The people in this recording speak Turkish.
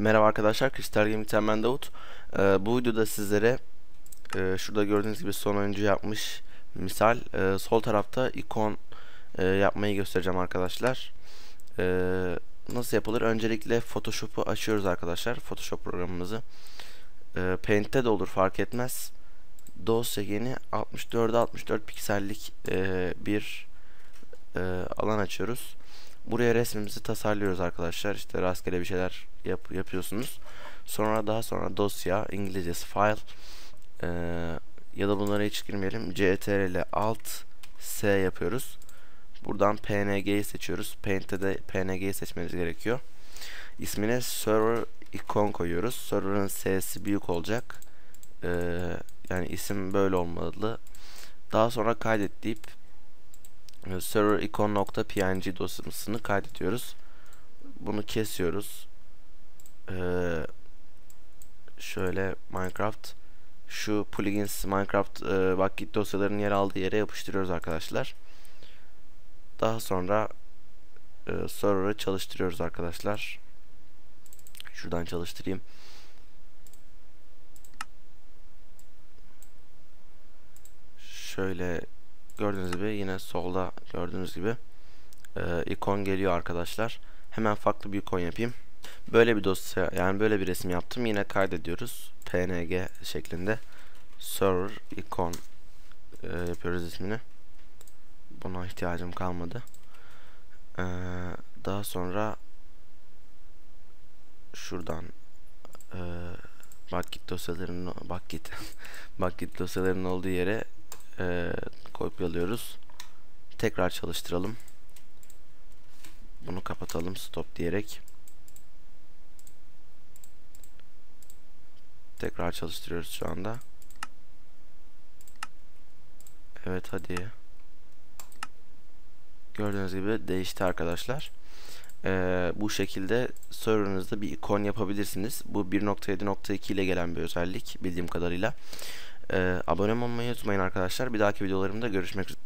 Merhaba arkadaşlar, Kristal Gaming'ten ben Davut. Ee, bu videoda sizlere e, şurada gördüğünüz gibi son oyuncu yapmış misal e, sol tarafta ikon e, yapmayı göstereceğim arkadaşlar. E, nasıl yapılır? Öncelikle Photoshop'u açıyoruz arkadaşlar, Photoshop programımızı. E, Paint'te de olur fark etmez. Dosya yeni 64'e 64 piksellik e, bir e, alan açıyoruz. Buraya resmimizi tasarlıyoruz arkadaşlar. İşte rastgele bir şeyler yap yapıyorsunuz. Sonra daha sonra dosya, İngilizcesi file ee, ya da bunlara hiç girmeyelim. CTRL Alt S yapıyoruz. Buradan PNG'yi seçiyoruz. Paint'te de PNG'yi seçmeniz gerekiyor. İsmine server ikon koyuyoruz. Server'ın S'si büyük olacak. Ee, yani isim böyle olmalı. Daha sonra kaydet deyip server icon.png dosyasını kaydediyoruz. Bunu kesiyoruz. Ee, şöyle Minecraft şu plugins Minecraft e, bucket dosyalarının yer aldığı yere yapıştırıyoruz arkadaşlar. Daha sonra e, server'ı çalıştırıyoruz arkadaşlar. Şuradan çalıştırayım. Şöyle gördüğünüz gibi yine solda gördüğünüz gibi e, ikon geliyor arkadaşlar. Hemen farklı bir ikon yapayım. Böyle bir dosya yani böyle bir resim yaptım. Yine kaydediyoruz. PNG şeklinde. Server ikon e, yapıyoruz ismini. Buna ihtiyacım kalmadı. E, daha sonra şuradan e, bucket dosyalarının bucket bucket dosyalarının olduğu yere e, kopyalıyoruz. Tekrar çalıştıralım. Bunu kapatalım stop diyerek. Tekrar çalıştırıyoruz şu anda. Evet hadi. Gördüğünüz gibi değişti arkadaşlar. Ee, bu şekilde serverınızda bir ikon yapabilirsiniz. Bu 1.7.2 ile gelen bir özellik bildiğim kadarıyla. Abone olmayı unutmayın arkadaşlar. Bir dahaki videolarımda görüşmek üzere.